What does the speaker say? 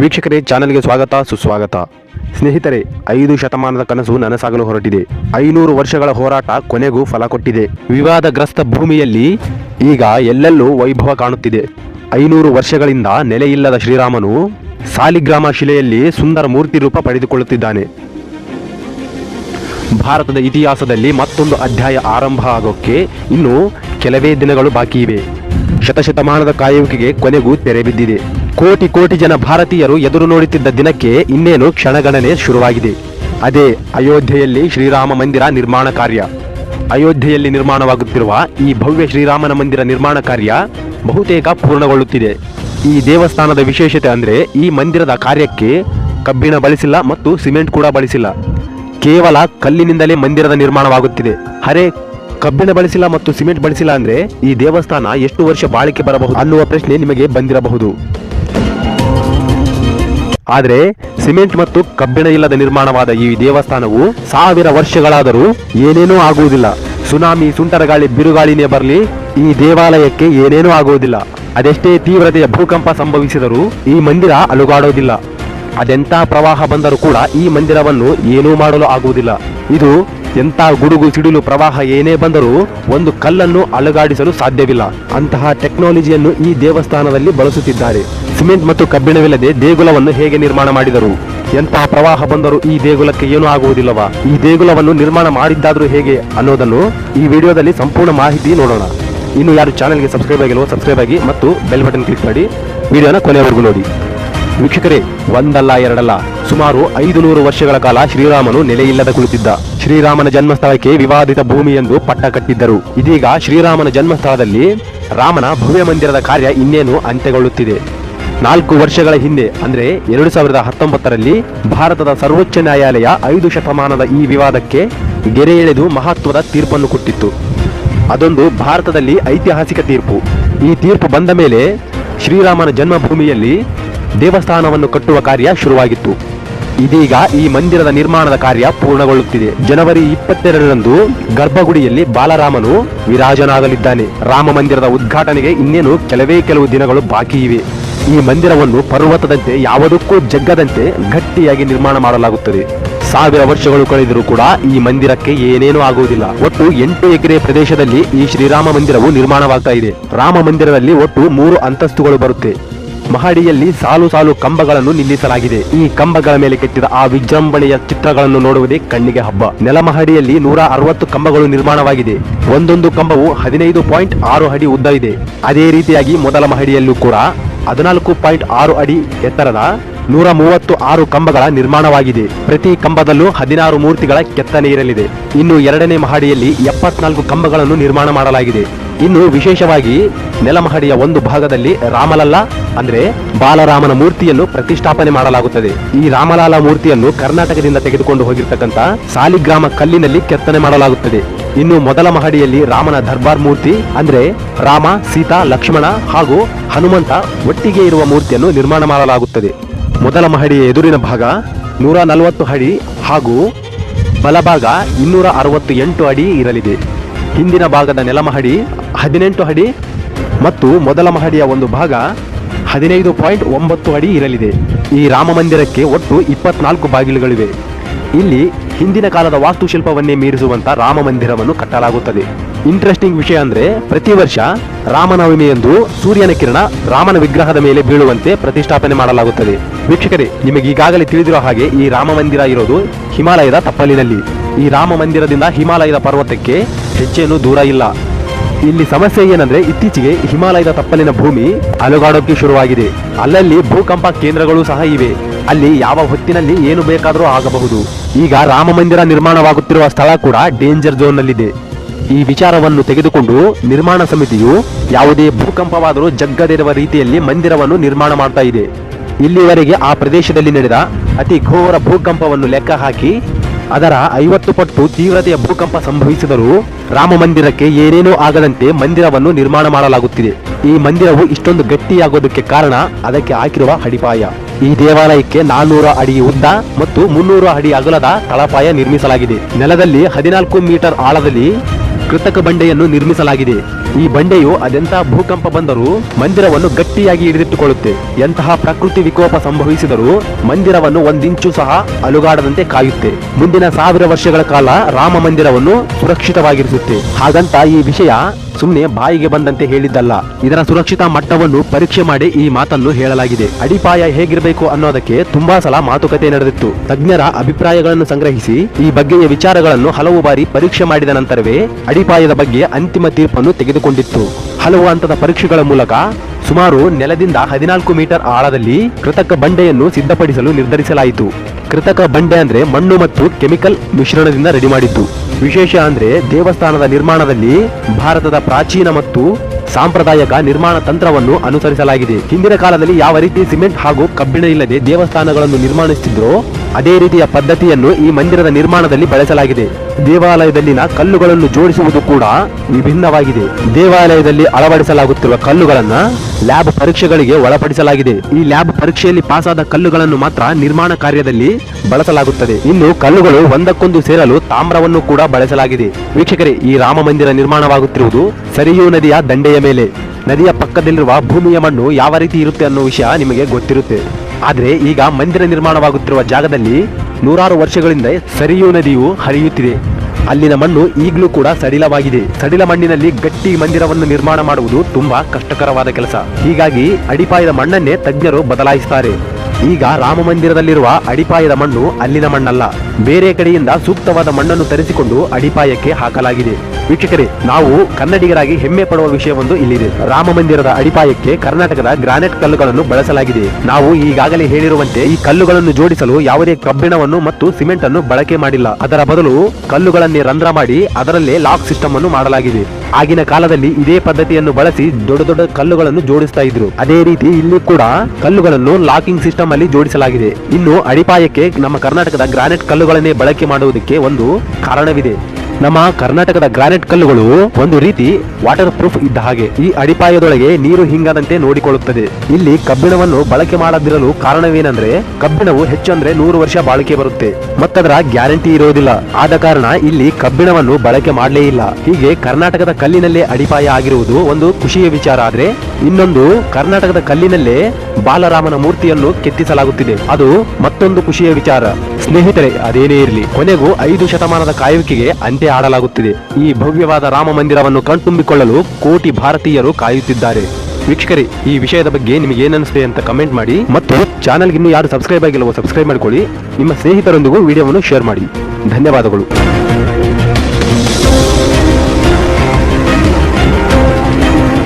ವೀಕ್ಷಕರೇ, ಚಾನಲ್ಗೆ ಸ್ವಾಗತ, ಸುಸ್ವಾಗತ. ಸ್ನೇಹಿತರೆ, ಐದು ಶತಮಾನದ ಕನಸು ನನಸಾಗಲು ಹೊರಟಿದೆ. ಐನೂರು ವರ್ಷಗಳ ಹೋರಾಟ ಕೊನೆಗೂ ಫಲ ಕೊಟ್ಟಿದೆ. ವಿವಾದಗ್ರಸ್ತ ಭೂಮಿಯಲ್ಲಿ ಈಗ ಎಲ್ಲೆಲ್ಲೂ ವೈಭವ ಕಾಣುತ್ತಿದೆ. ಐನೂರು ವರ್ಷಗಳಿಂದ ನೆಲೆಯಿಲ್ಲದ ಶ್ರೀರಾಮನು ಸಾಲಿಗ್ರಾಮ ಶಿಲೆಯಲ್ಲಿ ಸುಂದರ ಮೂರ್ತಿ ರೂಪ ಪಡೆದುಕೊಳ್ಳುತ್ತಿದ್ದಾನೆ. ಭಾರತದ ಇತಿಹಾಸದಲ್ಲಿ ಮತ್ತೊಂದು ಅಧ್ಯಾಯ ಆರಂಭ ಆಗೋಕ್ಕೆ ಇನ್ನು ಕೆಲವೇ ದಿನಗಳು ಬಾಕಿ ಇವೆ ಶತಶತಮಾನದ ಕಾಯುವಿಕೆಗೆ ಕೊನೆಗೂ ತೆರೆ ಬಿದ್ದಿದೆ. ಕೋಟಿ ಕೋಟಿ ಜನ ಭಾರತೀಯರು ಎದುರು ನೋಡುತ್ತಿದ್ದ ದಿನಕ್ಕೆ ಇನ್ನೇನು ಕ್ಷಣಗಣನೆ ಶುರುವಾಗಿದೆ. ಅದೇ ಅಯೋಧ್ಯೆಯಲ್ಲಿ ಶ್ರೀರಾಮ ಮಂದಿರ ನಿರ್ಮಾಣ ಕಾರ್ಯ. ಅಯೋಧ್ಯೆಯಲ್ಲಿ ನಿರ್ಮಾಣವಾಗುತ್ತಿರುವ ಈ ಭವ್ಯ ಶ್ರೀರಾಮನ ಮಂದಿರ ನಿರ್ಮಾಣ ಕಾರ್ಯ ಬಹುತೇಕ ಪೂರ್ಣಗೊಳ್ಳುತ್ತಿದೆ. ಈ ದೇವಸ್ಥಾನದ ವಿಶೇಷತೆ ಅಂದರೆ ಈ ಮಂದಿರದ ಕಾರ್ಯಕ್ಕೆ ಕಬ್ಬಿಣ ಬಳಸಿಲ್ಲ ಮತ್ತು ಸಿಮೆಂಟ್ ಕೂಡ ಬಳಸಿಲ್ಲ. ಕೇವಲ ಕಲ್ಲಿನಿಂದಲೇ ಮಂದಿರದ ನಿರ್ಮಾಣವಾಗುತ್ತಿದೆ. ಹರೇ ಕಬ್ಬಿಣ ಬಳಸಿಲ್ಲ ಮತ್ತು ಸಿಮೆಂಟ್ ಬಳಸಿಲ್ಲ ಅಂದರೆ ಈ ದೇವಸ್ಥಾನ ಎಷ್ಟು ವರ್ಷ ಬಾಳಿಕೆ ಬರಬಹುದು ಅನ್ನುವ ಪ್ರಶ್ನೆ ನಿಮಗೆ ಬಂದಿರಬಹುದು. ಆದರೆ ಸಿಮೆಂಟ್ ಮತ್ತು ಕಬ್ಬಿಣ ಇಲ್ಲದ ನಿರ್ಮಾಣವಾದ ಈ ದೇವಸ್ಥಾನವು ಸಾವಿರ ವರ್ಷಗಳಾದರೂ ಏನೇನೂ ಆಗುವುದಿಲ್ಲ. ಸುನಾಮಿ, ಸುಂಟರಗಾಳಿ ಬಿರುಗಾಳಿನೇ ಬರಲಿ ಈ ದೇವಾಲಯಕ್ಕೆ ಏನೇನೂ ಆಗುವುದಿಲ್ಲ. ಅದೆಷ್ಟೇ ತೀವ್ರತೆಯ ಭೂಕಂಪ ಸಂಭವಿಸಿದರೂ ಈ ಮಂದಿರ ಅಲುಗಾಡೋದಿಲ್ಲ. ಅದೆಂಥ ಪ್ರವಾಹ ಬಂದರೂ ಕೂಡ ಈ ಮಂದಿರವನ್ನು ಏನೂ ಮಾಡಲು ಆಗುವುದಿಲ್ಲ. ಇದು ಎಂಥ ಗುಡುಗು ಸಿಡಿಲು ಪ್ರವಾಹ ಏನೇ ಬಂದರೂ ಒಂದು ಕಲ್ಲನ್ನು ಅಲುಗಾಡಿಸಲು ಸಾಧ್ಯವಿಲ್ಲ. ಅಂತಹ ಟೆಕ್ನಾಲಜಿಯನ್ನು ಈ ದೇವಸ್ಥಾನದಲ್ಲಿ ಬಳಸುತ್ತಿದ್ದಾರೆ. ಸಿಮೆಂಟ್ ಮತ್ತು ಕಬ್ಬಿಣವಿಲ್ಲದೆ ದೇಗುಲವನ್ನು ಹೇಗೆ ನಿರ್ಮಾಣ ಮಾಡಿದರು? ಎಂತಹ ಪ್ರವಾಹ ಬಂದರೂ ಈ ದೇಗುಲಕ್ಕೆ ಏನೂ ಆಗುವುದಿಲ್ಲವಾ? ಈ ದೇಗುಲವನ್ನು ನಿರ್ಮಾಣ ಮಾಡಿದ್ದಾದರೂ ಹೇಗೆ ಅನ್ನೋದನ್ನು ಈ ವಿಡಿಯೋದಲ್ಲಿ ಸಂಪೂರ್ಣ ಮಾಹಿತಿ ನೋಡೋಣ. ಇನ್ನು ಯಾರು ಚಾನಲ್ಗೆ ಸಬ್ಸ್ಕ್ರೈಬ್ ಆಗಿಲ್ವೋ ಸಬ್ಸ್ಕ್ರೈಬ್ ಆಗಿ ಮತ್ತು ಬೆಲ್ ಬಟನ್ ಕ್ಲಿಕ್ ಮಾಡಿ. ವಿಡಿಯೋನ ಕೊನೆಯವರೆಗೂ ನೋಡಿ. ವೀಕ್ಷಕರೇ, ಒಂದಲ್ಲ ಎರಡಲ್ಲ. ಸುಮಾರು ಐದು ನೂರು ವರ್ಷಗಳ ಕಾಲ ಶ್ರೀರಾಮನು ನೆಲೆಯಿಲ್ಲದ ಕುಳಿತಿದ್ದ. ಶ್ರೀರಾಮನ ಜನ್ಮಸ್ಥಳಕ್ಕೆ ವಿವಾದಿತ ಭೂಮಿ ಎಂದು ಪಟ್ಟ ಕಟ್ಟಿದ್ದರು. ಇದೀಗ ಶ್ರೀರಾಮನ ಜನ್ಮಸ್ಥಳದಲ್ಲಿ ರಾಮನ ಭವ್ಯ ಮಂದಿರದ ಕಾರ್ಯ ಇನ್ನೇನು ಅಂತ್ಯಗೊಳ್ಳುತ್ತಿದೆ. ನಾಲ್ಕು ವರ್ಷಗಳ ಹಿಂದೆ, ಅಂದ್ರೆ ಎರಡು ಸಾವಿರದ ಹತ್ತೊಂಬತ್ತರಲ್ಲಿ ಭಾರತದ ಸರ್ವೋಚ್ಚ ನ್ಯಾಯಾಲಯ ಐದು ಶತಮಾನದ ಈ ವಿವಾದಕ್ಕೆ ಗೆರೆ ಎಳೆದು ಮಹತ್ವದ ತೀರ್ಪನ್ನು ಕೊಟ್ಟಿತ್ತು. ಅದೊಂದು ಭಾರತದಲ್ಲಿ ಐತಿಹಾಸಿಕ ತೀರ್ಪು. ಈ ತೀರ್ಪು ಬಂದ ಮೇಲೆ ಶ್ರೀರಾಮನ ಜನ್ಮಭೂಮಿಯಲ್ಲಿ ದೇವಸ್ಥಾನವನ್ನು ಕಟ್ಟುವ ಕಾರ್ಯ ಶುರುವಾಗಿತ್ತು. ಇದೀಗ ಈ ಮಂದಿರದ ನಿರ್ಮಾಣದ ಕಾರ್ಯ ಪೂರ್ಣಗೊಳ್ಳುತ್ತಿದೆ. ಜನವರಿ ಇಪ್ಪತ್ತೆರಡರಂದು ಗರ್ಭಗುಡಿಯಲ್ಲಿ ಬಾಲರಾಮನು ವಿರಾಜನಾಗಲಿದ್ದಾನೆ. ರಾಮ ಮಂದಿರದ ಉದ್ಘಾಟನೆಗೆ ಇನ್ನೇನು ಕೆಲವೇ ಕೆಲವು ದಿನಗಳು ಬಾಕಿ ಇವೆ. ಈ ಮಂದಿರವನ್ನು ಪರ್ವತದಂತೆ ಯಾವುದಕ್ಕೂ ಜಗ್ಗದಂತೆ ಗಟ್ಟಿಯಾಗಿ ನಿರ್ಮಾಣ ಮಾಡಲಾಗುತ್ತದೆ. ಸಾವಿರ ವರ್ಷಗಳು ಕಳೆದರೂ ಕೂಡ ಈ ಮಂದಿರಕ್ಕೆ ಏನೇನೂ ಆಗುವುದಿಲ್ಲ. ಒಟ್ಟು ಎಂಟು ಎಕರೆ ಪ್ರದೇಶದಲ್ಲಿ ಈ ಶ್ರೀರಾಮ ಮಂದಿರವು ನಿರ್ಮಾಣವಾಗ್ತಾ ಇದೆ. ರಾಮ ಮಂದಿರದಲ್ಲಿ ಒಟ್ಟು ಮೂರು ಅಂತಸ್ತುಗಳು ಬರುತ್ತೆ. ಮಹಡಿಯಲ್ಲಿ ಸಾಲು ಸಾಲು ಕಂಬಗಳನ್ನು ನಿಲ್ಲಿಸಲಾಗಿದೆ. ಈ ಕಂಬಗಳ ಮೇಲೆ ಕೆತ್ತಿದ ಆ ವಿಜೃಂಭಣೆಯ ಚಿತ್ರಗಳನ್ನು ನೋಡುವುದೇ ಕಣ್ಣಿಗೆ ಹಬ್ಬ. ನೆಲಮಹಡಿಯಲ್ಲಿ ನೂರ ಅರವತ್ತು ಕಂಬಗಳು ನಿರ್ಮಾಣವಾಗಿದೆ. ಒಂದೊಂದು ಕಂಬವು ಹದಿನೈದು ಪಾಯಿಂಟ್ ಆರು ಅಡಿ ಉದ್ದ ಇದೆ ಅದೇ ರೀತಿಯಾಗಿ ಮೊದಲ ಮಹಡಿಯಲ್ಲೂ ಕೂಡ ಹದಿನಾಲ್ಕು ಪಾಯಿಂಟ್ ಆರು ಅಡಿ ಎತ್ತರದ ನೂರ ಮೂವತ್ತು ಆರು ಕಂಬಗಳ ನಿರ್ಮಾಣವಾಗಿದೆ. ಪ್ರತಿ ಕಂಬದಲ್ಲೂ ಹದಿನಾರು ಮೂರ್ತಿಗಳ ಕೆತ್ತನೆ ಇರಲಿದೆ. ಇನ್ನು ಎರಡನೇ ಮಹಡಿಯಲ್ಲಿ ಎಪ್ಪತ್ನಾಲ್ಕು ಕಂಬಗಳನ್ನು ನಿರ್ಮಾಣ ಮಾಡಲಾಗಿದೆ. ಇನ್ನು ವಿಶೇಷವಾಗಿ ನೆಲಮಹಡಿಯ ಒಂದು ಭಾಗದಲ್ಲಿ ರಾಮಲಲ್ಲ, ಅಂದ್ರೆ ಬಾಲರಾಮನ ಮೂರ್ತಿಯನ್ನು ಪ್ರತಿಷ್ಠಾಪನೆ ಮಾಡಲಾಗುತ್ತದೆ. ಈ ರಾಮಲಾಲ ಮೂರ್ತಿಯನ್ನು ಕರ್ನಾಟಕದಿಂದ ತೆಗೆದುಕೊಂಡು ಹೋಗಿರ್ತಕ್ಕಂಥ ಸಾಲಿಗ್ರಾಮ ಕಲ್ಲಿನಲ್ಲಿ ಕೆತ್ತನೆ ಮಾಡಲಾಗುತ್ತದೆ. ಇನ್ನು ಮೊದಲ ಮಹಡಿಯಲ್ಲಿ ರಾಮನ ದರ್ಬಾರ್ ಮೂರ್ತಿ, ಅಂದ್ರೆ ರಾಮ, ಸೀತಾ, ಲಕ್ಷ್ಮಣ ಹಾಗೂ ಹನುಮಂತ ಒಟ್ಟಿಗೆ ಇರುವ ಮೂರ್ತಿಯನ್ನು ನಿರ್ಮಾಣ ಮಾಡಲಾಗುತ್ತದೆ. ಮೊದಲ ಮಹಡಿಯ ಎದುರಿನ ಭಾಗ ನೂರ ನಲವತ್ತು ಅಡಿ ಹಾಗೂ ಬಲಭಾಗ ಇನ್ನೂರ ಅರವತ್ತು ಎಂಟು ಅಡಿ ಇರಲಿದೆ. ಹಿಂದಿನ ಭಾಗದ ನೆಲಮಹಡಿ ಹದಿನೆಂಟು ಅಡಿ ಮತ್ತು ಮೊದಲ ಮಹಡಿಯ ಒಂದು ಭಾಗ ಹದಿನೈದು ಪಾಯಿಂಟ್ ಒಂಬತ್ತು ಅಡಿ ಇರಲಿದೆ. ಈ ರಾಮ ಮಂದಿರಕ್ಕೆ ಒಟ್ಟು ಇಪ್ಪತ್ನಾಲ್ಕು ಬಾಗಿಲುಗಳಿವೆ. ಇಲ್ಲಿ ಹಿಂದಿನ ಕಾಲದ ವಾಸ್ತುಶಿಲ್ಪವನ್ನೇ ಮೀರಿಸುವಂಥ ರಾಮ ಮಂದಿರವನ್ನು ಕಟ್ಟಲಾಗುತ್ತದೆ. ಇಂಟ್ರೆಸ್ಟಿಂಗ್ ವಿಷಯ ಅಂದರೆ ಪ್ರತಿ ವರ್ಷ ರಾಮನವಮಿಯಂದು ಸೂರ್ಯನ ಕಿರಣ ರಾಮನ ವಿಗ್ರಹದ ಮೇಲೆ ಬೀಳುವಂತೆ ಪ್ರತಿಷ್ಠಾಪನೆ ಮಾಡಲಾಗುತ್ತದೆ. ವೀಕ್ಷಕರೇ, ನಿಮಗೆ ಈಗಾಗಲೇ ತಿಳಿದಿರೋ ಹಾಗೆ ಈ ರಾಮ ಮಂದಿರ ಇರೋದು ಹಿಮಾಲಯದ ತಪ್ಪಲಿನಲ್ಲಿ. ಈ ರಾಮ ಮಂದಿರದಿಂದ ಹಿಮಾಲಯದ ಪರ್ವತಕ್ಕೆ ಹೆಚ್ಚೇನು ದೂರ ಇಲ್ಲ. ಇಲ್ಲಿ ಸಮಸ್ಯೆ ಏನಂದ್ರೆ ಇತ್ತೀಚೆಗೆ ಹಿಮಾಲಯದ ತಪ್ಪಲಿನ ಭೂಮಿ ಅಲುಗಾಡೋಕೆ ಶುರುವಾಗಿದೆ. ಅಲ್ಲಲ್ಲಿ ಭೂಕಂಪ ಕೇಂದ್ರಗಳು ಸಹ ಇವೆ. ಅಲ್ಲಿ ಯಾವ ಹೊತ್ತಿನಲ್ಲಿ ಏನು ಬೇಕಾದರೂ ಆಗಬಹುದು. ಈಗ ರಾಮ ಮಂದಿರ ನಿರ್ಮಾಣವಾಗುತ್ತಿರುವ ಸ್ಥಳ ಕೂಡ ಡೇಂಜರ್ ಝೋನ್ ನಲ್ಲಿದೆ. ಈ ವಿಚಾರವನ್ನು ತೆಗೆದುಕೊಂಡು ನಿರ್ಮಾಣ ಸಮಿತಿಯು ಯಾವುದೇ ಭೂಕಂಪವಾದರೂ ಜಗ್ಗದಿರುವ ರೀತಿಯಲ್ಲಿ ಮಂದಿರವನ್ನು ನಿರ್ಮಾಣ ಮಾಡ್ತಾ ಇದೆ. ಇಲ್ಲಿವರೆಗೆ ಆ ಪ್ರದೇಶದಲ್ಲಿ ನಡೆದ ಅತಿ ಘೋರ ಭೂಕಂಪವನ್ನು ಲೆಕ್ಕ ಹಾಕಿ ಅದರ ಐವತ್ತು ಪಟ್ಟು ತೀವ್ರತೆಯ ಭೂಕಂಪ ಸಂಭವಿಸಿದರೂ ರಾಮ ಮಂದಿರಕ್ಕೆ ಏನೇನೂ ಆಗದಂತೆ ಮಂದಿರವನ್ನು ನಿರ್ಮಾಣ ಮಾಡಲಾಗುತ್ತಿದೆ. ಈ ಮಂದಿರವು ಇಷ್ಟೊಂದು ಗಟ್ಟಿಯಾಗೋದಕ್ಕೆ ಕಾರಣ ಅದಕ್ಕೆ ಹಾಕಿರುವ ಅಡಿಪಾಯ ಈ ದೇವಾಲಯಕ್ಕೆ ನಾನ್ನೂರ ಅಡಿ ಉದ್ದ ಮತ್ತು ಮುನ್ನೂರು ಅಡಿ ಅಗಲದ ತಳಪಾಯ ನಿರ್ಮಿಸಲಾಗಿದೆ. ನೆಲದಲ್ಲಿ ಹದಿನಾಲ್ಕು ಮೀಟರ್ ಆಳದಲ್ಲಿ ಕೃತಕ ಬಂಡೆಯನ್ನು ನಿರ್ಮಿಸಲಾಗಿದೆ. ಈ ಬಂಡೆಯು ಅದೆಂತಹ ಭೂಕಂಪ ಬಂದರೂ ಮಂದಿರವನ್ನು ಗಟ್ಟಿಯಾಗಿ ಹಿಡಿದಿಟ್ಟುಕೊಳ್ಳುತ್ತೆ. ಎಂತಹ ಪ್ರಕೃತಿ ವಿಕೋಪ ಸಂಭವಿಸಿದರೂ ಮಂದಿರವನ್ನು ಒಂದಿಂಚು ಸಹ ಅಲುಗಾಡದಂತೆ ಕಾಯುತ್ತೆ. ಮುಂದಿನ ಸಾವಿರ ವರ್ಷಗಳ ಕಾಲ ರಾಮ ಮಂದಿರವನ್ನು ಸುರಕ್ಷಿತವಾಗಿರಿಸುತ್ತೆ. ಹಾಗಂತ ಈ ವಿಷಯ ಸುಮ್ಮನೆ ಬಾಯಿಗೆ ಬಂದಂತೆ ಹೇಳಿದ್ದಲ್ಲ. ಇದರ ಸುರಕ್ಷಿತ ಮಟ್ಟವನ್ನು ಪರೀಕ್ಷೆ ಮಾಡಿ ಈ ಮಾತನ್ನು ಹೇಳಲಾಗಿದೆ. ಅಡಿಪಾಯ ಹೇಗಿರಬೇಕು ಅನ್ನೋದಕ್ಕೆ ತುಂಬಾ ಸಲ ಮಾತುಕತೆ ನಡೆದಿತ್ತು. ತಜ್ಞರ ಅಭಿಪ್ರಾಯಗಳನ್ನು ಸಂಗ್ರಹಿಸಿ ಈ ಬಗ್ಗೆಯ ವಿಚಾರಗಳನ್ನು ಹಲವು ಬಾರಿ ಪರೀಕ್ಷೆ ಮಾಡಿದ ನಂತರವೇ ಅಡಿಪಾಯದ ಬಗ್ಗೆ ಅಂತಿಮ ತೀರ್ಪನ್ನು ತೆಗೆದುಕೊಂಡಿತ್ತು. ಹಲವು ಹಂತದ ಪರೀಕ್ಷೆಗಳ ಮೂಲಕ ಸುಮಾರು ನೆಲದಿಂದ ಹದಿನಾಲ್ಕು ಮೀಟರ್ ಆಳದಲ್ಲಿ ಕೃತಕ ಬಂಡೆಯನ್ನು ಸಿದ್ಧಪಡಿಸಲು ನಿರ್ಧರಿಸಲಾಯಿತು. ಕೃತಕ ಬಂಡೆ ಅಂದ್ರೆ ಮಣ್ಣು ಮತ್ತು ಕೆಮಿಕಲ್ ಮಿಶ್ರಣದಿಂದ ರೆಡಿ ಮಾಡಿದ್ದು. ವಿಶೇಷ ಅಂದ್ರೆ ದೇವಸ್ಥಾನದ ನಿರ್ಮಾಣದಲ್ಲಿ ಭಾರತದ ಪ್ರಾಚೀನ ಮತ್ತು ಸಾಂಪ್ರದಾಯಿಕ ನಿರ್ಮಾಣ ತಂತ್ರವನ್ನು ಅನುಸರಿಸಲಾಗಿದೆ. ಹಿಂದಿನ ಕಾಲದಲ್ಲಿ ಯಾವ ರೀತಿ ಸಿಮೆಂಟ್ ಹಾಗೂ ಕಬ್ಬಿಣ ಇಲ್ಲದೆ ದೇವಸ್ಥಾನಗಳನ್ನು ನಿರ್ಮಾಣಿಸುತ್ತಿದ್ರೋ ಅದೇ ರೀತಿಯ ಪದ್ಧತಿಯನ್ನು ಈ ಮಂದಿರದ ನಿರ್ಮಾಣದಲ್ಲಿ ಬಳಸಲಾಗಿದೆ. ದೇವಾಲಯದಲ್ಲಿನ ಕಲ್ಲುಗಳನ್ನು ಜೋಡಿಸುವುದು ಕೂಡ ವಿಭಿನ್ನವಾಗಿದೆ. ದೇವಾಲಯದಲ್ಲಿ ಅಳವಡಿಸಲಾಗುತ್ತಿರುವ ಕಲ್ಲುಗಳನ್ನ ಲ್ಯಾಬ್ ಪರೀಕ್ಷೆಗಳಿಗೆ ಒಳಪಡಿಸಲಾಗಿದೆ. ಈ ಲ್ಯಾಬ್ ಪರೀಕ್ಷೆಯಲ್ಲಿ ಪಾಸಾದ ಕಲ್ಲುಗಳನ್ನು ಮಾತ್ರ ನಿರ್ಮಾಣ ಕಾರ್ಯದಲ್ಲಿ ಬಳಸಲಾಗುತ್ತದೆ. ಇನ್ನು ಕಲ್ಲುಗಳು ಒಂದಕ್ಕೊಂದು ಸೇರಲು ತಾಮ್ರವನ್ನು ಕೂಡ ಬಳಸಲಾಗಿದೆ. ವೀಕ್ಷಕರೇ, ಈ ರಾಮ ಮಂದಿರ ನಿರ್ಮಾಣವಾಗುತ್ತಿರುವುದು ಸರಿಯೂ ನದಿಯ ದಂಡೆಯ ಮೇಲೆ. ನದಿಯ ಪಕ್ಕದಲ್ಲಿರುವ ಭೂಮಿಯ ಮಣ್ಣು ಯಾವ ರೀತಿ ಇರುತ್ತೆ ಅನ್ನೋ ವಿಷಯ ನಿಮಗೆ ಗೊತ್ತಿರುತ್ತೆ. ಆದ್ರೆ ಈಗ ಮಂದಿರ ನಿರ್ಮಾಣವಾಗುತ್ತಿರುವ ಜಾಗದಲ್ಲಿ ನೂರಾರು ವರ್ಷಗಳಿಂದ ಸರಿಯೂ ನದಿಯು ಹರಿಯುತ್ತಿದೆ. ಅಲ್ಲಿನ ಮಣ್ಣು ಈಗಲೂ ಕೂಡ ಸಡಿಲವಾಗಿದೆ. ಸಡಿಲ ಮಣ್ಣಿನಲ್ಲಿ ಗಟ್ಟಿ ಮಂದಿರವನ್ನು ನಿರ್ಮಾಣ ಮಾಡುವುದು ತುಂಬಾ ಕಷ್ಟಕರವಾದ ಕೆಲಸ. ಹೀಗಾಗಿ ಅಡಿಪಾಯದ ಮಣ್ಣನ್ನೇ ತಜ್ಞರು ಬದಲಾಯಿಸುತ್ತಾರೆ ಈಗ ರಾಮ ಮಂದಿರದಲ್ಲಿರುವ ಅಡಿಪಾಯದ ಮಣ್ಣು ಅಲ್ಲಿನ ಮಣ್ಣಲ್ಲ. ಬೇರೆ ಕಡೆಯಿಂದ ಸೂಕ್ತವಾದ ಮಣ್ಣನ್ನು ತರಿಸಿಕೊಂಡು ಅಡಿಪಾಯಕ್ಕೆ ಹಾಕಲಾಗಿದೆ. ವೀಕ್ಷಕರೇ, ನಾವು ಕನ್ನಡಿಗರಾಗಿ ಹೆಮ್ಮೆ ಪಡುವ ವಿಷಯವೊಂದು ಇಲ್ಲಿದೆ. ರಾಮ ಮಂದಿರದ ಅಡಿಪಾಯಕ್ಕೆ ಕರ್ನಾಟಕದ ಗ್ರಾನೈಟ್ ಕಲ್ಲುಗಳನ್ನು ಬಳಸಲಾಗಿದೆ. ನಾವು ಈಗಾಗಲೇ ಹೇಳಿರುವಂತೆ ಈ ಕಲ್ಲುಗಳನ್ನು ಜೋಡಿಸಲು ಯಾವುದೇ ಕಬ್ಬಿಣವನ್ನು ಮತ್ತು ಸಿಮೆಂಟ್ ಅನ್ನು ಬಳಕೆ ಮಾಡಿಲ್ಲ. ಅದರ ಬದಲು ಕಲ್ಲುಗಳನ್ನೇ ರಂಧ್ರ ಮಾಡಿ ಅದರಲ್ಲೇ ಲಾಕ್ ಸಿಸ್ಟಮ್ ಅನ್ನು ಮಾಡಲಾಗಿದೆ. ಆಗಿನ ಕಾಲದಲ್ಲಿ ಇದೇ ಪದ್ಧತಿಯನ್ನು ಬಳಸಿ ದೊಡ್ಡ ದೊಡ್ಡ ಕಲ್ಲುಗಳನ್ನು ಜೋಡಿಸ್ತಾ ಇದ್ರು. ಅದೇ ರೀತಿ ಇಲ್ಲಿ ಕೂಡ ಕಲ್ಲುಗಳನ್ನು ಲಾಕಿಂಗ್ ಸಿಸ್ಟಮ್ ಅಲ್ಲಿ ಜೋಡಿಸಲಾಗಿದೆ. ಇನ್ನು ಅಡಿಪಾಯಕ್ಕೆ ನಮ್ಮ ಕರ್ನಾಟಕದ ಗ್ರಾನೈಟ್ ಕಲ್ಲುಗಳನ್ನೇ ಬಳಕೆ ಮಾಡುವುದಕ್ಕೆ ಒಂದು ಕಾರಣವಿದೆ. ನಮ್ಮ ಕರ್ನಾಟಕದ ಗ್ರಾನೈಟ್ ಕಲ್ಲುಗಳು ಒಂದು ರೀತಿ ವಾಟರ್ ಪ್ರೂಫ್ ಇದ್ದ ಹಾಗೆ. ಈ ಅಡಿಪಾಯದೊಳಗೆ ನೀರು ಹಿಂಗದಂತೆ ನೋಡಿಕೊಳ್ಳುತ್ತದೆ. ಇಲ್ಲಿ ಕಬ್ಬಿಣವನ್ನು ಬಳಕೆ ಮಾಡದಿರಲು ಕಾರಣವೇನಂದ್ರೆ, ಕಬ್ಬಿಣವು ಹೆಚ್ಚು ಅಂದ್ರೆ ನೂರು ವರ್ಷ ಬಾಳಿಕೆ ಬರುತ್ತೆ. ಮತ್ತದರ ಗ್ಯಾರಂಟಿ ಇರೋದಿಲ್ಲ ಆದ ಕಾರಣ ಇಲ್ಲಿ ಕಬ್ಬಿಣವನ್ನು ಬಳಕೆ ಮಾಡಲೇ ಇಲ್ಲ. ಹೀಗೆ ಕರ್ನಾಟಕದ ಕಲ್ಲಿನಲ್ಲೇ ಅಡಿಪಾಯ ಆಗಿರುವುದು ಒಂದು ಖುಷಿಯ ವಿಚಾರ ಆದ್ರೆ ಇನ್ನೊಂದು ಕರ್ನಾಟಕದ ಕಲ್ಲಿನಲ್ಲೇ ಬಾಲರಾಮನ ಮೂರ್ತಿಯನ್ನು ಕೆತ್ತಿಸಲಾಗುತ್ತಿದೆ. ಅದು ಮತ್ತೊಂದು ಖುಷಿಯ ವಿಚಾರ. ಸ್ನೇಹಿತರೆ, ಅದೇನೇ ಇರಲಿ, ಕೊನೆಗೂ ಐದು ಶತಮಾನದ ಕಾಯುವಿಕೆಗೆ ಅಂತ್ಯ ಆಡಲಾಗುತ್ತಿದೆ. ಈ ಭವ್ಯವಾದ ರಾಮ ಮಂದಿರವನ್ನು ಕಣ್ತುಂಬಿಕೊಳ್ಳಲು ಕೋಟಿ ಭಾರತೀಯರು ಕಾಯುತ್ತಿದ್ದಾರೆ. ವೀಕ್ಷಕರೇ, ಈ ವಿಷಯದ ಬಗ್ಗೆ ನಿಮಗೆ ಏನನ್ನಿಸ್ತೆ ಅಂತ ಕಮೆಂಟ್ ಮಾಡಿ ಮತ್ತು ಚಾನಲ್ಗೆ ಇನ್ನೂ ಯಾರು ಸಬ್ಸ್ಕ್ರೈಬ್ ಆಗಿಲ್ಲವೋ ಸಬ್ಸ್ಕ್ರೈಬ್ ಮಾಡಿಕೊಳ್ಳಿ. ನಿಮ್ಮ ಸ್ನೇಹಿತರೊಂದಿಗೂ ವಿಡಿಯೋವನ್ನು ಶೇರ್ ಮಾಡಿ. ಧನ್ಯವಾದಗಳು.